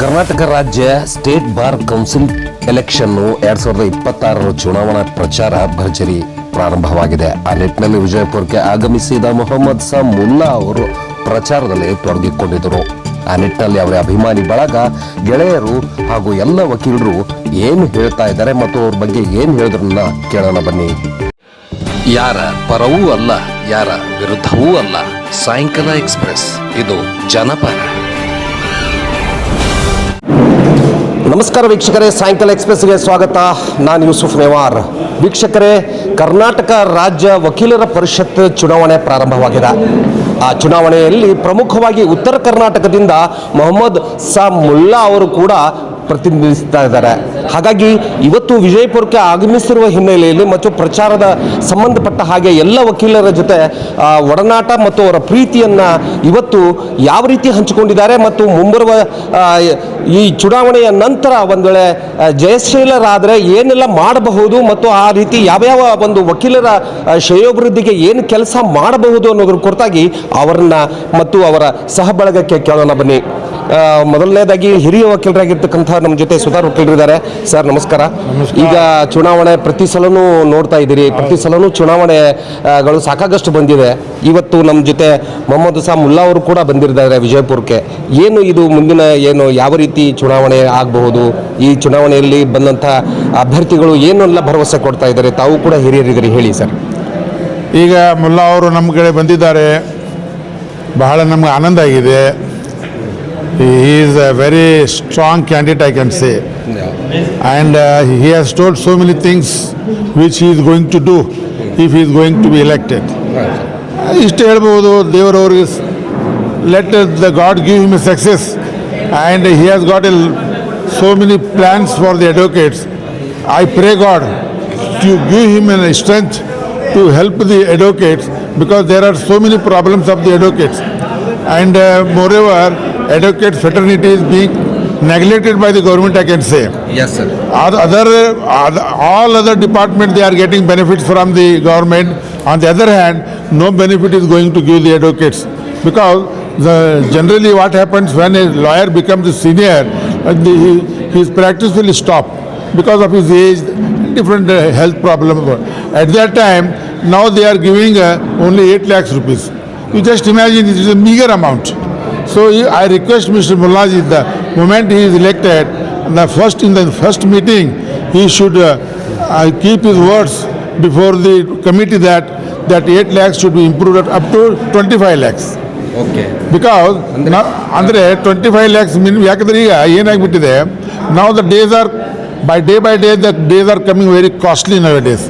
ಕರ್ನಾಟಕ ರಾಜ್ಯ state bar council election ಎರಡ್ ಸಾವಿರದ ಇಪ್ಪತ್ತಾರರ ಚುನಾವಣಾ ಪ್ರಚಾರ ಭರ್ಜರಿ ಪ್ರಾರಂಭವಾಗಿದೆ. ಆ ನಿಟ್ಟಿನಲ್ಲಿ ವಿಜಯಪುರಕ್ಕೆ ಆಗಮಿಸಿದ ಮೊಹಮ್ಮದ್ ಸಾ ಮುಲ್ಲಾ ಅವರು ಪ್ರಚಾರದಲ್ಲಿ ತೊಡಗಿಕೊಂಡಿದ್ದರು. ಆ ನಿಟ್ಟಿನಲ್ಲಿ ಅವರ ಅಭಿಮಾನಿ ಬಳಗ, ಗೆಳೆಯರು ಹಾಗೂ ಎಲ್ಲ ವಕೀಲರು ಏನು ಹೇಳ್ತಾ ಇದ್ದಾರೆ ಮತ್ತು ಅವ್ರ ಬಗ್ಗೆ ಏನು ಹೇಳಿದ್ರನ್ನ ಕೇಳೋಣ ಬನ್ನಿ. ಯಾರ ಪರವೂ ಅಲ್ಲ, ಯಾರ ವಿರುದ್ಧವೂ ಅಲ್ಲ. ಸಾಯಂಕಾಲ ಎಕ್ಸ್ಪ್ರೆಸ್ ಇದು ಜನಪರ. ನಮಸ್ಕಾರ ವೀಕ್ಷಕರೇ, ಸಾಯಂಕಾಲ ಎಕ್ಸ್ಪ್ರೆಸ್ಗೆ ಸ್ವಾಗತ. ನಾನು ಯೂಸುಫ್ ನೆವಾರ್ ವೀಕ್ಷಕರೇ, ಕರ್ನಾಟಕ ರಾಜ್ಯ ವಕೀಲರ ಪರಿಷತ್ ಚುನಾವಣೆ ಪ್ರಾರಂಭವಾಗಿದೆ. ಆ ಚುನಾವಣೆಯಲ್ಲಿ ಪ್ರಮುಖವಾಗಿ ಉತ್ತರ ಕರ್ನಾಟಕದಿಂದ ಮೊಹಮ್ಮದ್ ಸಾ ಮುಲ್ಲಾ ಅವರು ಕೂಡ ಪ್ರತಿನಿಧಿಸ್ತಾ ಇದ್ದಾರೆ. ಹಾಗಾಗಿ ಇವತ್ತು ವಿಜಯಪುರಕ್ಕೆ ಆಗಮಿಸಿರುವ ಹಿನ್ನೆಲೆಯಲ್ಲಿ ಮತ್ತು ಪ್ರಚಾರದ ಸಂಬಂಧಪಟ್ಟ ಹಾಗೆ ಎಲ್ಲ ವಕೀಲರ ಜೊತೆ ಒಡನಾಟ ಮತ್ತು ಅವರ ಪ್ರೀತಿಯನ್ನ ಇವತ್ತು ಯಾವ ರೀತಿ ಹಂಚಿಕೊಂಡಿದ್ದಾರೆ ಮತ್ತು ಮುಂಬರುವ ಈ ಚುನಾವಣೆಯ ನಂತರ ಒಂದು ವೇಳೆ ಜಯಶೀಲರಾದರೆ ಏನೆಲ್ಲ ಮಾಡಬಹುದು ಮತ್ತು ಆ ರೀತಿ ಯಾವ್ಯಾವ ಒಂದು ವಕೀಲರ ಶ್ರೇಯೋಭಿವೃದ್ಧಿಗೆ ಏನು ಕೆಲಸ ಮಾಡಬಹುದು ಅನ್ನೋದ್ರ ಕುರಿತಾಗಿ ಅವರನ್ನ ಮತ್ತು ಅವರ ಸಹಬಳಗಕ್ಕೆ ಕೇಳೋಣ ಬನ್ನಿ. ಮೊದಲನೇದಾಗಿ ಹಿರಿಯ ವಕೀಲರಾಗಿರ್ತಕ್ಕಂಥ ನಮ್ಮ ಜೊತೆ ಸುಧಾರ್ ವಕೀಲರಿದ್ದಾರೆ ಸರ್ ನಮಸ್ಕಾರ. ಈಗ ಚುನಾವಣೆ ಪ್ರತಿ ಸಲನೂ ನೋಡ್ತಾ ಇದ್ದೀರಿ. ಪ್ರತಿ ಸಲನೂ ಚುನಾವಣೆಗಳು ಸಾಕಾಗಷ್ಟು ಬಂದಿದೆ. ಇವತ್ತು ನಮ್ಮ ಜೊತೆ ಮೊಹಮ್ಮದ್ ಸಾ ಮುಲ್ಲಾ ಅವರು ಕೂಡ ಬಂದಿದ್ದಾರೆ ವಿಜಯಪುರಕ್ಕೆ. ಏನು ಇದು ಮುಂದಿನ ಏನು ಯಾವ ರೀತಿ ಚುನಾವಣೆ ಆಗಬಹುದು? ಈ ಚುನಾವಣೆಯಲ್ಲಿ ಬಂದಂಥ ಅಭ್ಯರ್ಥಿಗಳು ಏನೆಲ್ಲ ಭರವಸೆ ಕೊಡ್ತಾ ಇದ್ದಾರೆ? ತಾವು ಕೂಡ ಹಿರಿಯರಿದ್ದೀರಿ. ಹೇಳಿ ಸರ್. ಈಗ ಮುಲ್ಲಾ ಅವರು ನಮ್ಮ ಕಡೆ ಬಂದಿದ್ದಾರೆ. ಬಹಳ ನಮ್ಗೆ ಆನಂದ ಆಗಿದೆ. Is a very strong candidate I can say and he has told so many things which he is going to do if he is going to be elected ಇಷ್ಟು ಹೇಳ್ಬೋದು ದೇವರವ್ರಿಗೆ let the god give him a success and he has got also many plans for the advocates I pray god to give him an strength to help the advocates because there are so many problems of the advocates. And uh, moreover, advocate fraternity is being neglected by the government, I can say. Yes, sir. Other, all other departments, they are getting benefits from the government. On the other hand, no benefit is going to give the advocates because the, generally what happens when a lawyer becomes a senior, uh, the, his practice will stop because of his age, different uh, health problems. At that time, now they are giving uh, only 8 lakhs rupees. You just imagine it is a meager amount. So I request Mr. Mullaji, the moment he is elected, the first in the first meeting, he should uh, uh, keep his words before the committee that that 8 lakhs should be improved up to 25 lakhs. Okay because ಅಂದರೆ twenty five lakhs minimum ಯಾಕಂದ್ರೆ ಈಗ ಏನಾಗ್ಬಿಟ್ಟಿದೆ ನಾವು the days are by day by day the days are coming very costly nowadays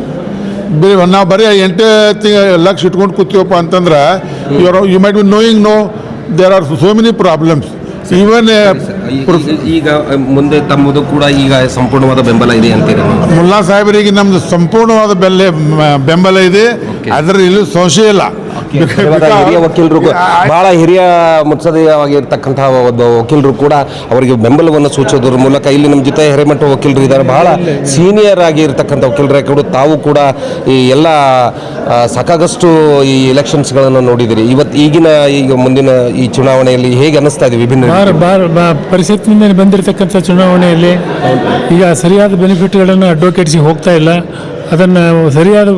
ನಾವು ಬರೀ ಎಂಟು ತಿಂಗ ಲಕ್ಷ ಇಟ್ಕೊಂಡು ಕೂತೀವಪ್ಪ ಅಂತಂದ್ರೆ you might be knowing no there are so many problems even ಈಗ ಮುಂದೆ ತಮ್ಮದು ಕೂಡ ಈಗ ಸಂಪೂರ್ಣವಾದ ಬೆಂಬಲ ಇದೆ ಅಂತೀರಿ ಮುಲ್ಲಾ ಸಾಹೇಬರಿಗೆ ನಮ್ದು ಸಂಪೂರ್ಣವಾದ ಬೆಲೆ ಮ- ಬೆಂಬಲ ಇದೆ. ಅದರಲ್ಲಿ ಸಂಶಯ ಇಲ್ಲ. ಹಿರಿಯ ವಕೀಲರು ಬಹಳ ಹಿರಿಯ ಮುತ್ಸದಿಯಾಗಿರ್ತಕ್ಕಂತಹ ಒಬ್ಬ ವಕೀಲರು ಕೂಡ ಅವರಿಗೆ ಬೆಂಬಲವನ್ನು ಸೂಚಿಸೋದ್ರ ಮೂಲಕ ಇಲ್ಲಿ ನಮ್ಮ ಜೊತೆ ಹಿರೇಮಠ ವಕೀಲರು ಇದ್ದಾರೆ. ಬಹಳ ಸೀನಿಯರ್ ಆಗಿರ್ತಕ್ಕಂಥ ವಕೀಲರೇ. ಕೂಡ ತಾವು ಕೂಡ ಈ ಎಲ್ಲ ಸಾಕಾಗಷ್ಟು ಈ ಎಲೆಕ್ಷನ್ಸ್ಗಳನ್ನು ನೋಡಿದಿರಿ. ಇವತ್ತು ಈಗಿನ ಈಗ ಮುಂದಿನ ಈ ಚುನಾವಣೆಯಲ್ಲಿ ಹೇಗೆ ಅನಿಸ್ತಾ ಇದೆ ವಿಭಿನ್ನ ಪರಿಸ್ಥಿತಿಯಿಂದ ಪರಿಷತ್ನಿಂದ ಬಂದಿರತಕ್ಕಂಥ ಚುನಾವಣೆಯಲ್ಲಿ ಈಗ ಸರಿಯಾದ ಬೆನಿಫಿಟ್ಗಳನ್ನು ಅಡ್ವೊಕೇಟ್ಸಿಗೆ ಹೋಗ್ತಾ ಇಲ್ಲ. ಅದನ್ನು ಸರಿಯಾದ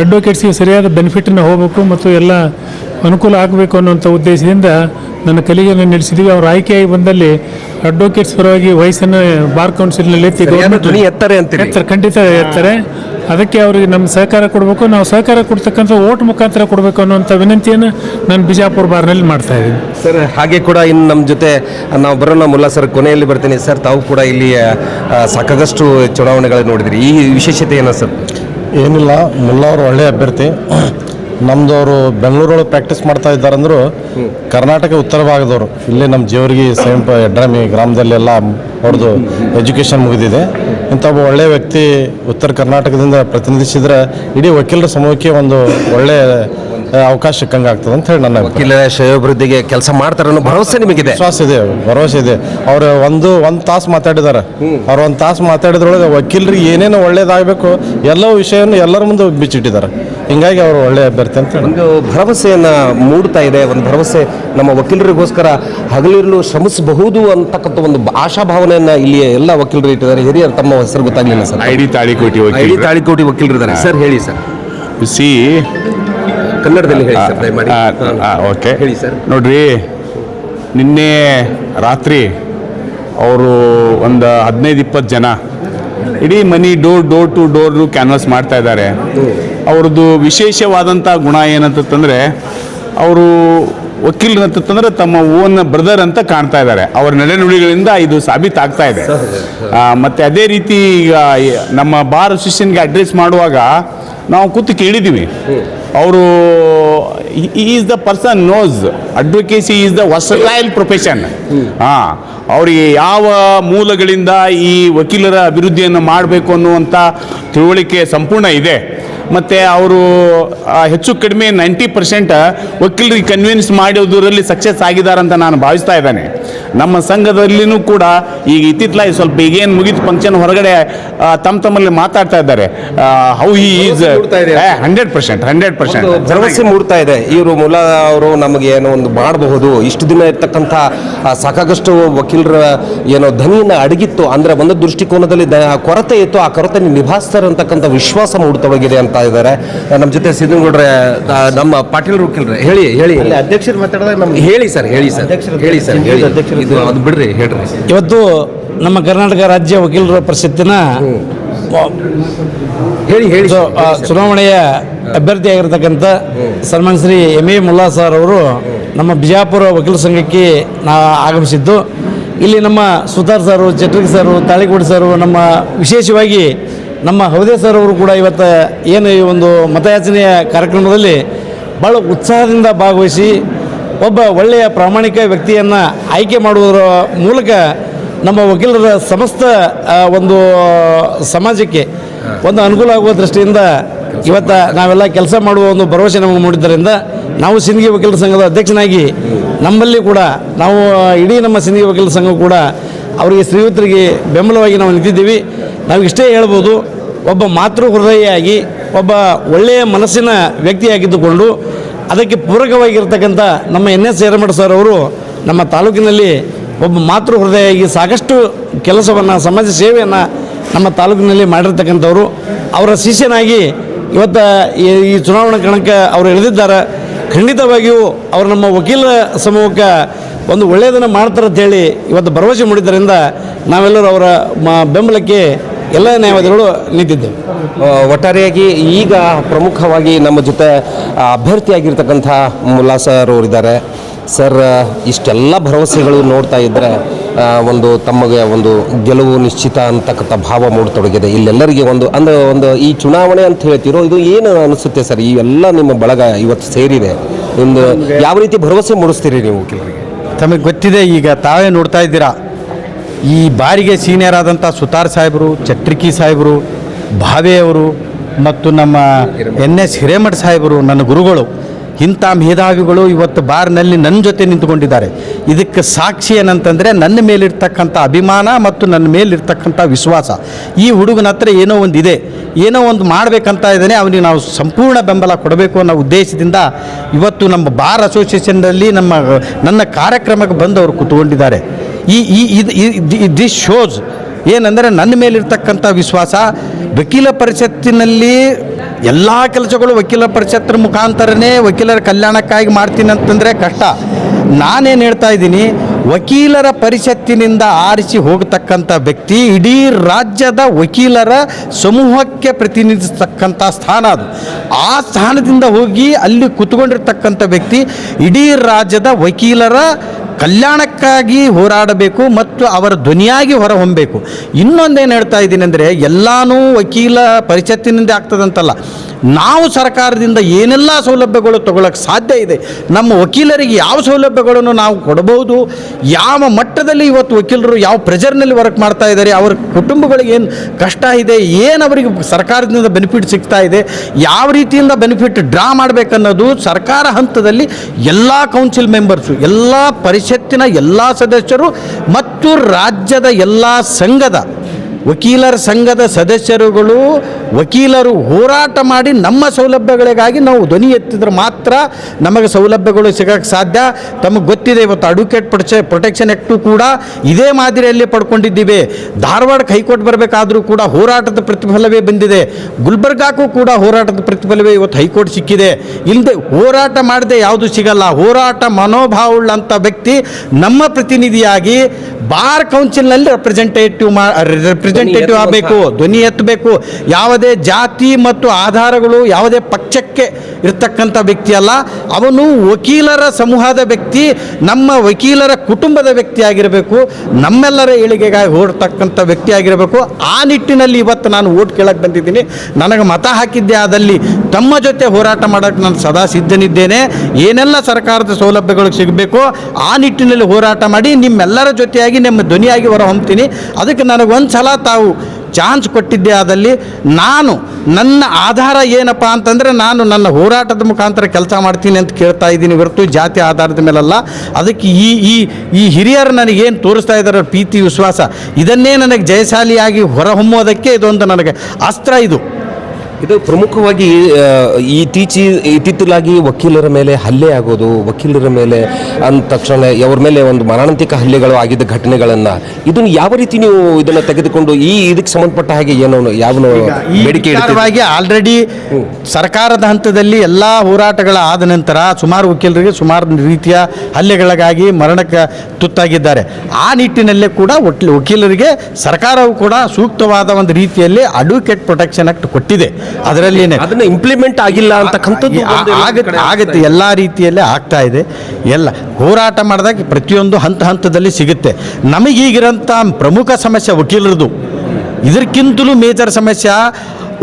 ಅಡ್ವೊಕೇಟ್ಸ್ಗೆ ಸರಿಯಾದ ಬೆನಿಫಿಟನ್ನು ಹೋಗಬೇಕು ಮತ್ತು ಎಲ್ಲ ಅನುಕೂಲ ಆಗಬೇಕು ಅನ್ನುವಂಥ ಉದ್ದೇಶದಿಂದ ನನ್ನ ಕಲಿಗೆಯನ್ನು ನಡೆಸಿದ್ದೀವಿ ಅವ್ರ ಆಯ್ಕೆಯಾಗಿ ಬಂದಲ್ಲಿ ಅಡ್ವೊಕೇಟ್ಸ್ ಪರವಾಗಿ ವಯಸ್ಸನ್ನು ಬಾರ್ ಕೌನ್ಸಿಲ್ನಲ್ಲಿ ಎತ್ತಿ ಎತ್ತಾರೆ ಖಂಡಿತ ಎತ್ತಾರೆ. ಅದಕ್ಕೆ ಅವರಿಗೆ ನಮ್ಮ ಸಹಕಾರ ಕೊಡಬೇಕು. ನಾವು ಸಹಕಾರ ಕೊಡ್ತಕ್ಕಂಥ ಓಟ್ ಮುಖಾಂತರ ಕೊಡಬೇಕು ಅನ್ನುವಂಥ ವಿನಂತಿಯನ್ನು ನಾನು ಬಿಜಾಪುರ ಬಾರ್ನಲ್ಲಿ ಮಾಡ್ತಾ ಇದ್ದೀನಿ. ಸರ್ ಹಾಗೆ ಕೂಡ ಇನ್ನು ನಮ್ಮ ಜೊತೆ ನಾವು ಬರೋಣ. ಮುಲ್ಲಾ ಸರ್ ಕೊನೆಯಲ್ಲಿ ಬರ್ತೀನಿ. ಸರ್ ತಾವು ಕೂಡ ಇಲ್ಲಿ ಸಾಕಾದಷ್ಟು ಚುನಾವಣೆಗಳನ್ನು ಚುನಾವಣೆಗಳು ನೋಡಿದ್ರಿ. ಈ ವಿಶೇಷತೆ ಏನೋ ಸರ್? ಏನಿಲ್ಲ ಮುಲ್ಲವರು ಒಳ್ಳೆಯ ಅಭ್ಯರ್ಥಿ. ನಮ್ದು ಅವರು ಬೆಂಗಳೂರೊಳಗೆ ಪ್ರಾಕ್ಟೀಸ್ ಮಾಡ್ತಾ ಇದ್ದಾರಂದ್ರು ಕರ್ನಾಟಕ ಉತ್ತರ ಭಾಗದವರು. ಇಲ್ಲೇ ನಮ್ಮ ಜೇವರ್ಗಿ ಎಡ್ರಾಮಿ ಗ್ರಾಮದಲ್ಲಿ ಗ್ರಾಮದಲ್ಲೆಲ್ಲ ಅವ್ರದ್ದು ಎಜುಕೇಷನ್ ಮುಗಿದಿದೆ. ಇಂಥ ಒಬ್ಬ ಒಳ್ಳೆಯ ವ್ಯಕ್ತಿ ಉತ್ತರ ಕರ್ನಾಟಕದಿಂದ ಪ್ರತಿನಿಧಿಸಿದ್ರೆ ಇಡೀ ವಕೀಲರ ಸಮೂಹಕ್ಕೆ ಒಂದು ಒಳ್ಳೆಯ ಅವಕಾಶ ಸಿಕ್ಕಂಗೆ ಆಗ್ತದೆ ಅಂತ ಹೇಳಿ ನನ್ನ. ವಕೀಲರ ಶ್ರೇಯೋಭಿವೃದ್ಧಿಗೆ ಕೆಲಸ ಮಾಡ್ತಾರೆ ಅನ್ನೋ ಭರವಸೆ ನಿಮಗಿದೆ? ವಿಶ್ವಾಸ ಇದೆ ಭರವಸೆ ಇದೆ. ಅವರು ಒಂದು ಒಂದು ತಾಸು ಮಾತಾಡಿದ್ದಾರೆ ಅವ್ರು ಒಂದು ತಾಸು ಮಾತಾಡಿದ್ರೊಳಗೆ ವಕೀಲರಿಗೆ ಏನೇನು ಒಳ್ಳೇದಾಗಬೇಕು ಎಲ್ಲ ವಿಷಯವನ್ನು ಎಲ್ಲರ ಮುಂದೆ ಬಿಚ್ಚಿಟ್ಟಿದ್ದಾರೆ ಹಿಂಗಾಗಿ ಅವರು ಒಳ್ಳೆ ಅಭ್ಯರ್ಥಿ ಅಂತ ಹೇಳಿ ಒಂದು ಭರವಸೆಯನ್ನು ಮೂಡ್ತಾ ಇದೆ ಒಂದು ಭರವಸೆ ನಮ್ಮ ವಕೀಲರಿಗೋಸ್ಕರ ಹಗಲಿರಲು ಶ್ರಮಿಸಬಹುದು ಅಂತಕ್ಕಂಥ ಒಂದು ಆಶಾಭಾವನೆಯನ್ನು ಇಲ್ಲಿ ಎಲ್ಲ ವಕೀಲರು ಇಟ್ಟಿದ್ದಾರೆ. ಹಿರಿಯರು ತಮ್ಮ ಹೆಸರು ಗೊತ್ತಾಗ್ಲಿಲ್ಲ sir. I D Talikoti ID ತಾಳಿ ತಾಳಿಕೋಟಿ ವಕೀಲರು ಇದ್ದಾರೆ. ಸರ್ ಹೇಳಿ ಸರ್. ಸಿ ಕನ್ನಡದಲ್ಲಿ ಹೇಳಿ ಸರ್ ದಯಮಾಡಿ. ಓಕೆ. ಹೇಳಿ ಸರ್. ನೋಡ್ರಿ ನಿನ್ನೆ ರಾತ್ರಿ ಅವರು ಒಂದು ಹದಿನೈದು ಇಪ್ಪತ್ತು ಜನ ಇಡೀ ಮನಿ door door to door canvas ಮಾಡ್ತಾ ಇದ್ದಾರೆ. ಅವ್ರದ್ದು ವಿಶೇಷವಾದಂಥ ಗುಣ ಏನಂತಂದರೆ ಅವರು ವಕೀಲರಂತಂದ್ರೆ ತಮ್ಮ ಓನ್ ಬ್ರದರ್ ಅಂತ ಕಾಣ್ತಾ ಇದ್ದಾರೆ. ಅವರ ನಡೆನುಡಿಗಳಿಂದ ಇದು ಸಾಬೀತಾಗ್ತಾ ಇದೆ. ಮತ್ತೆ ಅದೇ ರೀತಿ ಈಗ ನಮ್ಮ ಬಾರ್ ಅಸೋಸಿಯೇಷನ್ಗೆ ಅಡ್ರೆಸ್ ಮಾಡುವಾಗ ನಾವು ಕೂತು ಕೇಳಿದ್ದೀವಿ. ಅವರು is the person knows advocacy is the versatile profession ಹಾಂ ಅವರಿಗೆ ಯಾವ ಮೂಲಗಳಿಂದ ಈ ವಕೀಲರ ಅಭಿವೃದ್ಧಿಯನ್ನು ಮಾಡಬೇಕು ಅನ್ನುವಂಥ ತಿಳುವಳಿಕೆ ಸಂಪೂರ್ಣ ಇದೆ. ಮತ್ತು ಅವರು ಹೆಚ್ಚು ಕಡಿಮೆ ನೈಂಟಿ ಪರ್ಸೆಂಟ್ ವಕೀಲರಿಗೆ ಕನ್ವಿನ್ಸ್ ಮಾಡೋದರಲ್ಲಿ ಸಕ್ಸಸ್ ಆಗಿದ್ದಾರಂತ ಅಂತ ನಾನು ಭಾವಿಸ್ತಾ ಇದ್ದೇನೆ. ನಮ್ಮ ಸಂಘದಲ್ಲಿನೂ ಕೂಡ ಈಗ ಇತ್ತಿತ್ತಲಾಗಿ ಸ್ವಲ್ಪ ಈಗೇನು ಮುಗಿದ ಫಂಕ್ಷನ್ ಹೊರಗಡೆ ತಮ್ಮ ತಮ್ಮಲ್ಲಿ ಮಾತಾಡ್ತಾ ಇದ್ದಾರೆ. How he is. Hundred percent hundred percent ಭರವಸೆ ಮೂಡ್ತಾ ಇದೆ. ಇವರು ಮೂಲ ಅವರು ನಮಗೆ ಏನೋ ಒಂದು ಮಾಡಬಹುದು. ಇಷ್ಟು ದಿನ ಇರ್ತಕ್ಕಂಥ ಆ, ಸಾಕಾಗಷ್ಟು ವಕೀಲರ ಏನೋ ಧ್ವನಿಯನ್ನು ಅಡಗಿತ್ತು. ಅಂದರೆ ಒಂದು ದೃಷ್ಟಿಕೋನದಲ್ಲಿ ಕೊರತೆ ಇತ್ತು. ಆ ಕೊರತೆ ನಿಭಾಯಿಸ್ತಾರೆ ಅಂತಕ್ಕಂಥ ವಿಶ್ವಾಸ ಮೂಡ್ತವಾಗಿದೆ ಅಂತ ಇದ್ದಾರೆ. ನಮ್ಮ ಜೊತೆ ಸಿದ್ದನಗೌಡ್ರೆ ನಮ್ಮ ಪಾಟೀಲ್ ವಕೀಲ್ರೆ ಹೇಳಿ ಹೇಳಿ. ಅಧ್ಯಕ್ಷರು ಮಾತಾಡಿದಾಗ ನಮ್ಗೆ ಹೇಳಿ ಸರ್ ಹೇಳಿ ಸರ್ ಹೇಳಿ ಸರ್ ಹೇಳಿ. ಇದು ಅದು ಬಿಡ್ರಿ ಹೇಳ್ರಿ. ಇವತ್ತು ನಮ್ಮ ಕರ್ನಾಟಕ ರಾಜ್ಯ ವಕೀಲರ ಪರಿಷತ್ತಿನ ಹೇಳಿ ಹೇಳಿ. ಚುನಾವಣೆಯ ಅಭ್ಯರ್ಥಿಯಾಗಿರ್ತಕ್ಕಂಥ Samman Shri M A Mulla sir ಅವರು ನಮ್ಮ ಬಿಜಾಪುರ ವಕೀಲ ಸಂಘಕ್ಕೆ ನಾ ಆಗಮಿಸಿದ್ದು. ಇಲ್ಲಿ ನಮ್ಮ ಸುತಾರ್ ಸರು ಚಟ್ರಿಕ್ ಸರು, ತಾಳಿಕೋಟಿ ಸರು, ನಮ್ಮ ವಿಶೇಷವಾಗಿ ನಮ್ಮ ಹೌದೇ ಸರ್ ಅವರು ಕೂಡ ಇವತ್ತು ಏನು ಈ ಒಂದು ಮತಯಾಚನೆಯ ಕಾರ್ಯಕ್ರಮದಲ್ಲಿ ಭಾಳ ಉತ್ಸಾಹದಿಂದ ಭಾಗವಹಿಸಿ ಒಬ್ಬ ಒಳ್ಳೆಯ ಪ್ರಾಮಾಣಿಕ ವ್ಯಕ್ತಿಯನ್ನು ಆಯ್ಕೆ ಮಾಡುವುದರ ಮೂಲಕ ನಮ್ಮ ವಕೀಲರ ಸಮಸ್ತ ಒಂದು ಸಮಾಜಕ್ಕೆ ಒಂದು ಅನುಕೂಲ ಆಗುವ ದೃಷ್ಟಿಯಿಂದ ಇವತ್ತು ನಾವೆಲ್ಲ ಕೆಲಸ ಮಾಡುವ ಒಂದು ಭರವಸೆ ನಮಗೆ ಮೂಡಿದ್ದರಿಂದ ನಾವು ಸಿಂದಗಿ ವಕೀಲರ ಸಂಘದ ಅಧ್ಯಕ್ಷನಾಗಿ ನಮ್ಮಲ್ಲಿ ಕೂಡ ನಾವು ಇಡೀ ನಮ್ಮ ಸಿಂದಗಿ ವಕೀಲರ ಸಂಘ ಕೂಡ ಅವರಿಗೆ ಶ್ರೀಯುತರಿಗೆ ಬೆಂಬಲವಾಗಿ ನಾವು ನಿಂತಿದ್ದೀವಿ. ನಾವು ಇಷ್ಟೇ ಹೇಳ್ಬೋದು, ಒಬ್ಬ ಮಾತೃ ಹೃದಯಿಯಾಗಿ ಒಬ್ಬ ಒಳ್ಳೆಯ ಮನಸ್ಸಿನ ವ್ಯಕ್ತಿಯಾಗಿದ್ದುಕೊಂಡು ಅದಕ್ಕೆ ಪೂರಕವಾಗಿರ್ತಕ್ಕಂಥ ನಮ್ಮ ಎನ್ ಎಸ್ ಹಿರೇಮಠ ಸರ್ ಅವರು ನಮ್ಮ ತಾಲೂಕಿನಲ್ಲಿ ಒಬ್ಬ ಮಾತೃ ಹೃದಯಾಗಿ ಸಾಕಷ್ಟು ಕೆಲಸವನ್ನು, ಸಮಾಜ ಸೇವೆಯನ್ನು ನಮ್ಮ ತಾಲೂಕಿನಲ್ಲಿ ಮಾಡಿರ್ತಕ್ಕಂಥವ್ರು. ಅವರ ಶಿಷ್ಯನಾಗಿ ಇವತ್ತು ಈ ಚುನಾವಣಾ ಕಣಕ್ಕೆ ಅವರು ಎಳೆದಿದ್ದಾರೆ. ಖಂಡಿತವಾಗಿಯೂ ಅವರು ನಮ್ಮ ವಕೀಲ ಸಮೂಹಕ್ಕೆ ಒಂದು ಒಳ್ಳೆಯದನ್ನು ಮಾಡ್ತಾರೆ ಅಂತೇಳಿ ಇವತ್ತು ಭರವಸೆ ಮೂಡಿದ್ದರಿಂದ ನಾವೆಲ್ಲರೂ ಅವರ ಬೆಂಬಲಕ್ಕೆ ಎಲ್ಲ ನ್ಯಾಯವಾದಿಗಳು ನಿಂತಿದ್ದೇವೆ. ಒಟ್ಟಾರೆಯಾಗಿ ಈಗ ಪ್ರಮುಖವಾಗಿ ನಮ್ಮ ಜೊತೆ ಅಭ್ಯರ್ಥಿಯಾಗಿರ್ತಕ್ಕಂಥ ಮುಲ್ಲಾ ಸರ್ ಇಷ್ಟೆಲ್ಲ ಭರವಸೆಗಳು ನೋಡ್ತಾ ಇದ್ದರೆ ಒಂದು ತಮಗೆ ಒಂದು ಗೆಲುವು ನಿಶ್ಚಿತ ಅಂತಕ್ಕಂಥ ಭಾವ ಮೂಡತೊಡಗಿದೆ. ಇಲ್ಲೆಲ್ಲರಿಗೆ ಒಂದು, ಅಂದ್ರೆ ಒಂದು ಈ ಚುನಾವಣೆ ಅಂತ ಹೇಳ್ತಿರೋ, ಇದು ಏನು ಅನಿಸುತ್ತೆ ಸರ್? ಈ ಎಲ್ಲ ನಿಮ್ಮ ಬಳಗ ಇವತ್ತು ಸೇರಿದೆ. ಒಂದು ಯಾವ ರೀತಿ ಭರವಸೆ ಮೂಡಿಸ್ತೀರಿ ನೀವು ತಮಗೆ ಗೊತ್ತಿದೆ, ಈಗ ತಾವೇ ನೋಡ್ತಾ ಇದ್ದೀರಾ, ಈ ಬಾರಿಗೆ ಸೀನಿಯರ್ ಆದಂಥ ಸುತಾರ್ ಸಾಹೇಬರು ಚಟ್ರಿಕಿ ಸಾಹೇಬರು ಭಾವೆಯವರು ಮತ್ತು ನಮ್ಮ ಎನ್ ಎಸ್ ಹಿರೇಮಠ ಸಾಹೇಬರು, ನನ್ನ ಗುರುಗಳು ಇಂಥ ಮೇಧಾವಿಗಳು ಇವತ್ತು ಬಾರ್ನಲ್ಲಿ ನನ್ನ ಜೊತೆ ನಿಂತುಕೊಂಡಿದ್ದಾರೆ. ಇದಕ್ಕೆ ಸಾಕ್ಷಿ ಏನಂತಂದರೆ ನನ್ನ ಮೇಲಿರ್ತಕ್ಕಂಥ ಅಭಿಮಾನ ಮತ್ತು ನನ್ನ ಮೇಲಿರ್ತಕ್ಕಂಥ ವಿಶ್ವಾಸ. ಈ ಹುಡುಗನ ಹತ್ರ ಏನೋ ಒಂದು ಇದೆ. ಏನೋ ಒಂದು ಮಾಡಬೇಕಂತ ಇದ್ದಾನೆ, ಅವನಿಗೆ ನಾವು ಸಂಪೂರ್ಣ ಬೆಂಬಲ ಕೊಡಬೇಕು ಅನ್ನೋ ಉದ್ದೇಶದಿಂದ ಇವತ್ತು ನಮ್ಮ ಬಾರ್ ಅಸೋಸಿಯೇಷನ್ನಲ್ಲಿ ನಮ್ಮ, ನನ್ನ ಕಾರ್ಯಕ್ರಮಕ್ಕೆ ಬಂದು ಅವರು ಕೂತ್ಕೊಂಡಿದ್ದಾರೆ. ಈ ಈ, ಇದು ದಿಸ್ ಶೋಸ್ ಏನಂದರೆ ನನ್ನ ಮೇಲಿರ್ತಕ್ಕಂಥ ವಿಶ್ವಾಸ. ವಕೀಲ ಪರಿಷತ್ತಿನಲ್ಲಿ ಎಲ್ಲ ಕೆಲಸಗಳು ವಕೀಲ ಪರಿಷತ್ತರ ಮುಖಾಂತರನೇ ವಕೀಲರ ಕಲ್ಯಾಣಕ್ಕಾಗಿ ಮಾಡ್ತೀನಿ ಅಂತಂದರೆ ಕಷ್ಟ. ನಾನೇನು ಹೇಳ್ತಾ ಇದ್ದೀನಿ? ವಕೀಲರ ಪರಿಷತ್ತಿನಿಂದ ಆರಿಸಿ ಹೋಗತಕ್ಕಂಥ ವ್ಯಕ್ತಿ ಇಡೀ ರಾಜ್ಯದ ವಕೀಲರ ಸಮೂಹಕ್ಕೆ ಪ್ರತಿನಿಧಿಸ್ತಕ್ಕಂಥ ಸ್ಥಾನ ಅದು. ಆ ಸ್ಥಾನದಿಂದ ಹೋಗಿ ಅಲ್ಲಿ ಕುತ್ಕೊಂಡಿರ್ತಕ್ಕಂಥ ವ್ಯಕ್ತಿ ಇಡೀ ರಾಜ್ಯದ ವಕೀಲರ ಕಲ್ಯಾಣಕ್ಕಾಗಿ ಹೋರಾಡಬೇಕು ಮತ್ತು ಅವರ ಧ್ವನಿಯಾಗಿ ಹೊರಹೊಮ್ಮಬೇಕು ಇನ್ನೊಂದೇನು ಹೇಳ್ತಾ ಇದ್ದೀನಿ ಅಂದರೆ, ಎಲ್ಲನೂ ವಕೀಲ ಪರಿಷತ್ತಿನಿಂದ ಆಗ್ತದಂತಲ್ಲ, ನಾವು ಸರ್ಕಾರದಿಂದ ಏನೆಲ್ಲ ಸೌಲಭ್ಯಗಳು ತಗೊಳಕ್ಕೆ ಸಾಧ್ಯ ಇದೆ, ನಮ್ಮ ವಕೀಲರಿಗೆ ಯಾವ ಸೌಲಭ್ಯಗಳನ್ನು ನಾವು ಕೊಡಬಹುದು, ಯಾವ ಮಟ್ಟದಲ್ಲಿ ಇವತ್ತು ವಕೀಲರು ಯಾವ ಪ್ರೆಜರ್ನಲ್ಲಿ ವರ್ಕ್ ಮಾಡ್ತಾ ಇದ್ದಾರೆ, ಅವ್ರ ಕುಟುಂಬಗಳಿಗೆ ಏನು ಕಷ್ಟ ಇದೆ, ಏನು ಅವರಿಗೆ ಸರ್ಕಾರದಿಂದ ಬೆನಿಫಿಟ್ ಸಿಗ್ತಾ ಇದೆ, ಯಾವ ರೀತಿಯಿಂದ ಬೆನಿಫಿಟ್ ಡ್ರಾ ಮಾಡಬೇಕನ್ನೋದು ಸರ್ಕಾರ ಹಂತದಲ್ಲಿ ಎಲ್ಲ ಕೌನ್ಸಿಲ್ ಮೆಂಬರ್ಸು ಎಲ್ಲ ಪರಿಷತ್ತಿನ ಎಲ್ಲ ಸದಸ್ಯರು ಮತ್ತು ರಾಜ್ಯದ ಎಲ್ಲ ಸಂಘದ ವಕೀಲರ ಸಂಘದ ಸದಸ್ಯರುಗಳು ವಕೀಲರು ಹೋರಾಟ ಮಾಡಿ ನಮ್ಮ ಸೌಲಭ್ಯಗಳಿಗಾಗಿ ನಾವು ಧ್ವನಿ ಎತ್ತಿದ್ರೆ ಮಾತ್ರ ನಮಗೆ ಸೌಲಭ್ಯಗಳು ಸಿಗಕ್ಕೆ ಸಾಧ್ಯ. ತಮಗೆ ಗೊತ್ತಿದೆ ಇವತ್ತು ಅಡ್ವೊಕೇಟ್ ಪ್ರೊಟೆ ಪ್ರೊಟೆಕ್ಷನ್ ಆ್ಯಕ್ಟು ಕೂಡ ಇದೇ ಮಾದರಿಯಲ್ಲಿ ಪಡ್ಕೊಂಡಿದ್ದೀವಿ. ಧಾರವಾಡ ಹೈಕೋರ್ಟ್ ಬರಬೇಕಾದರೂ ಕೂಡ ಹೋರಾಟದ ಪ್ರತಿಫಲವೇ ಬಂದಿದೆ. ಗುಲ್ಬರ್ಗಾಕ್ಕೂ ಕೂಡ ಹೋರಾಟದ ಪ್ರತಿಫಲವೇ ಇವತ್ತು ಹೈಕೋರ್ಟ್ ಸಿಕ್ಕಿದೆ. ಇಲ್ಲದೆ ಹೋರಾಟ ಮಾಡದೆ ಯಾವುದು ಸಿಗಲ್ಲ. ಹೋರಾಟ ಮನೋಭಾವವುಳ್ಳಂಥ ವ್ಯಕ್ತಿ ನಮ್ಮ ಪ್ರತಿನಿಧಿಯಾಗಿ ಬಾರ್ ಕೌನ್ಸಿಲ್ನಲ್ಲಿ ರೆಪ್ರೆಸೆಂಟೇಟಿವ್ ಮಾ ರೆಪ್ರೆಸೆಂಟೇಟಿವ್ ಆಗಬೇಕು ಧ್ವನಿ ಎತ್ತಬೇಕು. ಯಾವುದೇ ಜಾತಿ ಮತ್ತು ಆಧಾರಗಳು ಯಾವುದೇ ಪಕ್ಷಕ್ಕೆ ಇರ್ತಕ್ಕಂಥ ವ್ಯಕ್ತಿ ಅಲ್ಲ ಅವನು ವಕೀಲರ ಸಮೂಹದ ವ್ಯಕ್ತಿ ನಮ್ಮ ವಕೀಲರ ಕುಟುಂಬದ ವ್ಯಕ್ತಿ ಆಗಿರಬೇಕು ನಮ್ಮೆಲ್ಲರ ಏಳಿಗೆಗಾಗಿ ಓಡ್ತಕ್ಕಂಥ ವ್ಯಕ್ತಿ ಆಗಿರಬೇಕು. ಆ ನಿಟ್ಟಿನಲ್ಲಿ ಇವತ್ತು ನಾನು ಓಟ್ ಕೇಳಕ್ಕೆ ಬಂದಿದ್ದೀನಿ. ನನಗೆ ಮತ ಹಾಕಿದ್ದೆ ಆದಲ್ಲಿ ತಮ್ಮ ಜೊತೆ ಹೋರಾಟ ಮಾಡೋಕ್ಕೆ ನಾನು ಸದಾ ಸಿದ್ಧನಿದ್ದೇನೆ. ಏನೆಲ್ಲ ಸರ್ಕಾರದ ಸೌಲಭ್ಯಗಳು ಸಿಗಬೇಕು ಆ ನಿಟ್ಟಿನಲ್ಲಿ ಹೋರಾಟ ಮಾಡಿ ನಿಮ್ಮೆಲ್ಲರ ಜೊತೆಯಾಗಿ ನಿಮ್ಮ ಧ್ವನಿಯಾಗಿ ಹೊರ ಹೊಮ್ತೀನಿ ಅದಕ್ಕೆ ಒಂದು ಸಲ ತಾವು ಚಾನ್ಸ್ ಕೊಟ್ಟಿದ್ದೆ ಆದಲ್ಲಿ ನಾನು ನನ್ನ ಆಧಾರ ಏನಪ್ಪ ಅಂತಂದರೆ ನಾನು ನನ್ನ ಹೋರಾಟದ ಮುಖಾಂತರ ಕೆಲಸ ಮಾಡ್ತೀನಿ ಅಂತ ಕೇಳ್ತಾ ಇದ್ದೀನಿ ಹೊರತು ಜಾತಿ ಆಧಾರದ ಮೇಲಲ್ಲ. ಅದಕ್ಕೆ ಈ ಈ ಈ ಹಿರಿಯರು ನನಗೇನು ತೋರಿಸ್ತಾ ಇದ್ದಾರೆ ಪ್ರೀತಿ, ವಿಶ್ವಾಸ, ಇದನ್ನೇ ನನಗೆ ಜಯಶಾಲಿಯಾಗಿ ಹೊರಹೊಮ್ಮೋದಕ್ಕೆ ಇದೊಂದು ನನಗೆ ಅಸ್ತ್ರ ಇದು. ಇದು ಪ್ರಮುಖವಾಗಿ ಈ ಇತ್ತೀಚಿ ಇತ್ತಿತ್ತಲಾಗಿ ವಕೀಲರ ಮೇಲೆ ಹಲ್ಲೆ ಆಗೋದು ವಕೀಲರ ಮೇಲೆ ಅಂದ ತಕ್ಷಣ ಅವ್ರ ಮೇಲೆ ಒಂದು ಮಾರಣಾಂತಿಕ ಹಲ್ಲೆಗಳು ಆಗಿದ್ದ ಘಟನೆಗಳನ್ನು ಇದನ್ನು ಯಾವ ರೀತಿ ನೀವು ಇದನ್ನು ತೆಗೆದುಕೊಂಡು ಈ ಇದಕ್ಕೆ ಸಂಬಂಧಪಟ್ಟ ಹಾಗೆ ಏನೋ ಯಾವ ಬೇಡಿಕೆ ಇಡುವಾಗಿ ಆಲ್ರೆಡಿ ಸರ್ಕಾರದ ಹಂತದಲ್ಲಿ ಎಲ್ಲ ಹೋರಾಟಗಳ ಆದ ನಂತರ ಸುಮಾರು ವಕೀಲರಿಗೆ ಸುಮಾರು ರೀತಿಯ ಹಲ್ಲೆಗಳಿಗಾಗಿ ಮರಣಕ್ಕೆ ತುತ್ತಾಗಿದ್ದಾರೆ. ಆ ನಿಟ್ಟಿನಲ್ಲೇ ಕೂಡ ವಕೀಲರಿಗೆ ಸರ್ಕಾರವು ಕೂಡ ಸೂಕ್ತವಾದ ಒಂದು ರೀತಿಯಲ್ಲಿ ಅಡ್ವೊಕೇಟ್ ಪ್ರೊಟೆಕ್ಷನ್ ಆಕ್ಟ್ ಕೊಟ್ಟಿದೆ. ಅದರಲ್ಲಿ ಅದನ್ನ ಇಂಪ್ಲಿಮೆಂಟ್ ಆಗಿಲ್ಲ ಅಂತಕ್ಕಂಥದ್ದು ಆಗುತ್ತೆ ಎಲ್ಲ ರೀತಿಯಲ್ಲೇ ಆಗ್ತಾ ಇದೆ. ಎಲ್ಲ ಹೋರಾಟ ಮಾಡಿದಾಗ ಪ್ರತಿಯೊಂದು ಹಂತ ಹಂತದಲ್ಲಿ ಸಿಗುತ್ತೆ. ನಮಗೀಗಿರೋಂಥ ಪ್ರಮುಖ ಸಮಸ್ಯೆ ವಕೀಲರದು. ಇದಕ್ಕಿಂತಲೂ ಮೇಜರ್ ಸಮಸ್ಯೆ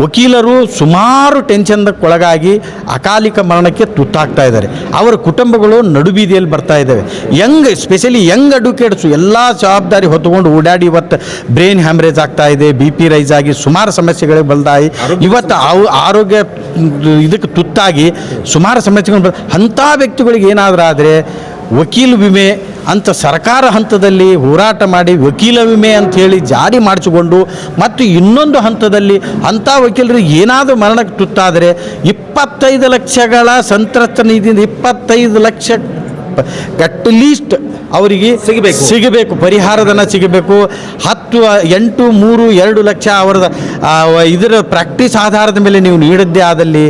ವಕೀಲರು ಸುಮಾರು ಟೆನ್ಷನ್ಗೊಳಗಾಗಿ ಅಕಾಲಿಕ ಮರಣಕ್ಕೆ ತುತ್ತಾಗ್ತಾ ಇದ್ದಾರೆ. ಅವರ ಕುಟುಂಬಗಳು ನಡುಬೀದಿಯಲ್ಲಿ ಬರ್ತಾ ಇದ್ದಾವೆ. ಯಂಗ್ ಸ್ಪೆಷಲಿ ಯಂಗ್ ಅಡ್ವೊಕೇಟ್ಸು ಎಲ್ಲ ಜವಾಬ್ದಾರಿ ಹೊತ್ತುಕೊಂಡು ಓಡಾಡಿ ಇವತ್ತು ಬ್ರೈನ್ ಹ್ಯಾಮ್ರೇಜ್ ಆಗ್ತಾ ಇದೆ ಬಿ ಪಿ ರೈಸ್ ಆಗಿ ಸುಮಾರು ಸಮಸ್ಯೆಗಳಿಗೆ ಬಲ್ದಾಯಿ ಇವತ್ತು ಅವು ಆರೋಗ್ಯ ಇದಕ್ಕೆ ತುತ್ತಾಗಿ ಸುಮಾರು ಸಮಸ್ಯೆಗಳು ಅಂಥ ವ್ಯಕ್ತಿಗಳಿಗೆ ಏನಾದರೂ ಆದರೆ ವಕೀಲ ವಿಮೆ ಅಂತ ಸರ್ಕಾರ ಹಂತದಲ್ಲಿ ಹೋರಾಟ ಮಾಡಿ ವಕೀಲ ವಿಮೆ ಅಂತ ಹೇಳಿ ಜಾರಿ ಮಾಡಿಸಿಕೊಂಡು ಮತ್ತು ಇನ್ನೊಂದು ಹಂತದಲ್ಲಿ ಅಂಥ ವಕೀಲರಿಗೆ ಏನಾದರೂ ಮರಣಕ್ಕೆ ತುತ್ತಾದರೆ ಇಪ್ಪತ್ತೈದು ಲಕ್ಷಗಳ ಸಂತ್ರಸ್ತ ನಿಧಿಯಿಂದ ಇಪ್ಪತ್ತೈದು ಲಕ್ಷ ಅಟ್ ಲೀಸ್ಟ್ ಅವರಿಗೆ ಸಿಗಬೇಕು. ಸಿಗಬೇಕು. ಪರಿಹಾರಧನ ಸಿಗಬೇಕು. ಹತ್ತು ಎಂಟು ಮೂರು ಎರಡು ಲಕ್ಷ ಅವರದ ಇದರ ಪ್ರಾಕ್ಟೀಸ್ ಆಧಾರದ ಮೇಲೆ ನೀವು ನೀಡದ್ದೇ ಆದಲ್ಲಿ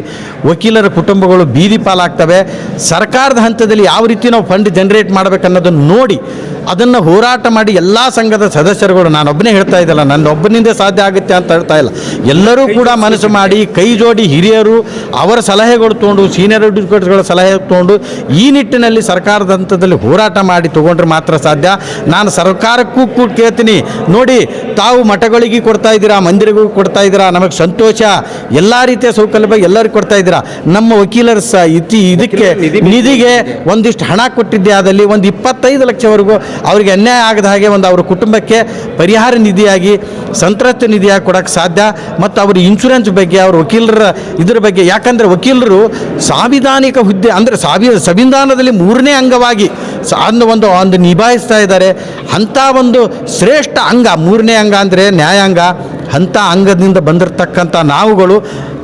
ವಕೀಲರ ಕುಟುಂಬಗಳು ಬೀದಿ ಪಾಲಾಗ್ತವೆ. ಸರ್ಕಾರದ ಹಂತದಲ್ಲಿ ಯಾವ ರೀತಿ ನಾವು ಫಂಡ್ ಜನರೇಟ್ ಮಾಡಬೇಕನ್ನೋದನ್ನು ನೋಡಿ ಅದನ್ನು ಹೋರಾಟ ಮಾಡಿ ಎಲ್ಲ ಸಂಘದ ಸದಸ್ಯರುಗಳು ನಾನೊಬ್ಬನೇ ಹೇಳ್ತಾ ಇದ್ದಲ್ಲ ನನ್ನ ಒಬ್ಬನಿಂದ ಸಾಧ್ಯ ಆಗುತ್ತೆ ಅಂತ ಹೇಳ್ತಾ ಇಲ್ಲ. ಎಲ್ಲರೂ ಕೂಡ ಮನಸ್ಸು ಮಾಡಿ ಕೈ ಜೋಡಿ ಹಿರಿಯರು ಅವರ ಸಲಹೆಗಳು ತೊಗೊಂಡು ಸೀನಿಯರ್ ಅಡ್ವೊಕೇಟ್ಸ್ಗಳ ಸಲಹೆ ತೊಗೊಂಡು ಈ ನಿಟ್ಟಿನಲ್ಲಿ ಸರ್ಕಾರದ ಹಂತದಲ್ಲಿ ಹೋರಾಟ ಮಾಡಿ ತಗೊಂಡ್ರೆ ಮಾತ್ರ ಸಾಧ್ಯ. ನಾನು ಸರ್ಕಾರಕ್ಕೂ ಕೂಡ ಕೇಳ್ತೀನಿ. ನೋಡಿ ತಾವು ಮಠಗಳಿಗೆ ಕೊಡ್ತಾ ಇದ್ದೀರಾ ಮಂದಿರಿಗೂ ಕೊಡ್ತಾ ಇದ್ದೀರಾ ನಮಗೆ ಸಂತೋಷ ಎಲ್ಲ ರೀತಿಯ ಸೌಕರ್ಯ ಎಲ್ಲರಿಗೂ ಕೊಡ್ತಾ ಇದ್ದೀರಾ? ನಮ್ಮ ವಕೀಲರ ಸ ಇತಿ ಇದಕ್ಕೆ ನಿಧಿಗೆ ಒಂದಿಷ್ಟು ಹಣ ಕೊಟ್ಟಿದ್ದೆ ಆದಲ್ಲಿ ಒಂದು ಇಪ್ಪತ್ತೈದು ಲಕ್ಷವರೆಗೂ ಅವರಿಗೆ ಅನ್ಯಾಯ ಆಗದ ಹಾಗೆ ಒಂದು ಅವರ ಕುಟುಂಬಕ್ಕೆ ಪರಿಹಾರ ನಿಧಿಯಾಗಿ ಸಂತ್ರಸ್ತ ನಿಧಿಯಾಗಿ ಕೊಡೋಕ್ಕೆ ಸಾಧ್ಯ. ಮತ್ತು ಅವ್ರ ಇನ್ಶೂರೆನ್ಸ್ ಬಗ್ಗೆ ಅವ್ರ ವಕೀಲರ ಇದ್ರ ಬಗ್ಗೆ ಯಾಕಂದರೆ ವಕೀಲರು ಸಾಂವಿಧಾನಿಕ ಹುದ್ದೆ ಅಂದರೆ ಸಾವಿ ಸಂವಿಧಾನದಲ್ಲಿ ಮೂರನೇ ಅಂಗವಾಗಿ ಅಂದು ಒಂದು ಒಂದು ನಿಭಾಯಿಸ್ತಾ ಇದ್ದಾರೆ. ಅಂಥ ಒಂದು ಶ್ರೇಷ್ಠ ಅಂಗ, ಮೂರನೇ ಅಂಗ ಅಂದರೆ ನ್ಯಾಯಾಂಗ. ಅಂಥ ಅಂಗದಿಂದ ಬಂದಿರತಕ್ಕಂಥ ನಾವುಗಳು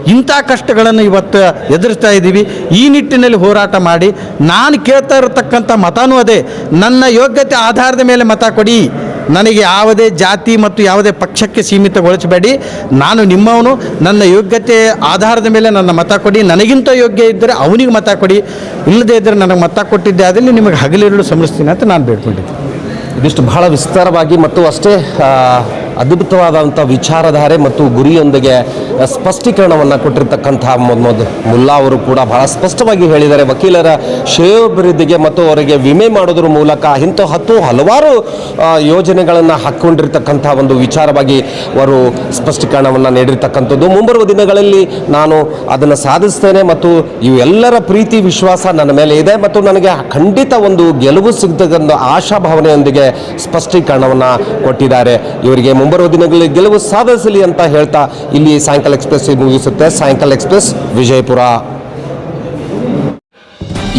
ಇಂಥ ಕಷ್ಟಗಳನ್ನು ಇವತ್ತು ಎದುರಿಸ್ತಾ ಇದ್ದೀವಿ. ಈ ನಿಟ್ಟಿನಲ್ಲಿ ಹೋರಾಟ ಮಾಡಿ, ನಾನು ಕೇಳ್ತಾ ಇರತಕ್ಕಂಥ ಮತನೂ ಅದೇ. ನನ್ನ ಯೋಗ್ಯತೆ ಆಧಾರದ ಮೇಲೆ ಮತ ಕೊಡಿ. ನನಗೆ ಯಾವುದೇ ಜಾತಿ ಮತ್ತು ಯಾವುದೇ ಪಕ್ಷಕ್ಕೆ ಸೀಮಿತಗೊಳಿಸಬೇಡಿ. ನಾನು ನಿಮ್ಮವನು, ನನ್ನ ಯೋಗ್ಯತೆ ಆಧಾರದ ಮೇಲೆ ನನ್ನ ಮತ ಕೊಡಿ. ನನಗಿಂತ ಯೋಗ್ಯ ಇದ್ದರೆ ಅವನಿಗೆ ಮತ ಕೊಡಿ. ಇಲ್ಲದೇ ಇದ್ದರೆ ನನಗೆ ಮತ ಕೊಟ್ಟಿದ್ದೆ. ಆದಲ್ಲಿ ನಿಮಗೆ ಹಗಲಿರುಳು ಸಂಭಳಿಸ್ತೀನಿ ಅಂತ ನಾನು ಬೇಡ್ಕೊಂಡಿದ್ದೆ ಇದಿಷ್ಟು ಬಹಳ ವಿಸ್ತಾರವಾಗಿ ಮತ್ತು ಅಷ್ಟೇ ಅದ್ಭುತವಾದಂಥ ವಿಚಾರಧಾರೆ ಮತ್ತು ಗುರಿಯೊಂದಿಗೆ ಸ್ಪಷ್ಟೀಕರಣವನ್ನು ಕೊಟ್ಟಿರ್ತಕ್ಕಂಥ ಮೊಹಮ್ಮದ್ ಮುಲ್ಲಾ ಅವರು ಕೂಡ ಬಹಳ ಸ್ಪಷ್ಟವಾಗಿ ಹೇಳಿದ್ದಾರೆ. ವಕೀಲರ ಶ್ರೇಯೋಭಿವೃದ್ಧಿಗೆ ಮತ್ತು ಅವರಿಗೆ ವಿಮೆ ಮಾಡೋದ್ರ ಮೂಲಕ ಇಂಥ ಹತ್ತು ಹಲವಾರು ಯೋಜನೆಗಳನ್ನು ಹಾಕ್ಕೊಂಡಿರ್ತಕ್ಕಂಥ ಒಂದು ವಿಚಾರವಾಗಿ ಅವರು ಸ್ಪಷ್ಟೀಕರಣವನ್ನು ನೀಡಿರ್ತಕ್ಕಂಥದ್ದು. ಮುಂಬರುವ ದಿನಗಳಲ್ಲಿ ನಾನು ಅದನ್ನು ಸಾಧಿಸ್ತೇನೆ ಮತ್ತು ಇವೆಲ್ಲರ ಪ್ರೀತಿ, ವಿಶ್ವಾಸ ನನ್ನ ಮೇಲೆ ಇದೆ ಮತ್ತು ನನಗೆ ಖಂಡಿತ ಒಂದು ಗೆಲುವು ಸಿಗ್ತಕ್ಕಂಥ ಆಶಾಭಾವನೆಯೊಂದಿಗೆ ಸ್ಪಷ್ಟೀಕರಣವನ್ನು ಕೊಟ್ಟಿದ್ದಾರೆ. ಇವರಿಗೆ ಮುಂಬರುವ ದಿನಗಳಲ್ಲಿ ಗೆಲುವು ಸಾಧಿಸಲಿ ಅಂತ ಹೇಳ್ತಾ ಇಲ್ಲಿ ಸಾಯಂಕಾಲ ಎಕ್ಸ್ಪ್ರೆಸ್ ಮುಗಿಸುತ್ತೆ. ಸಾಯಂಕಾಲ ಎಕ್ಸ್ಪ್ರೆಸ್ ವಿಜಯಪುರ.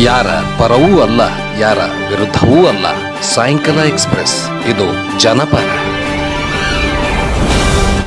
ಯಾರ ಪರವೂ ಅಲ್ಲ, ಯಾರ ವಿರುದ್ಧವೂ ಅಲ್ಲ, ಸಾಯಂಕಾಲ ಎಕ್ಸ್ಪ್ರೆಸ್. ಇದು ಜನಪರ.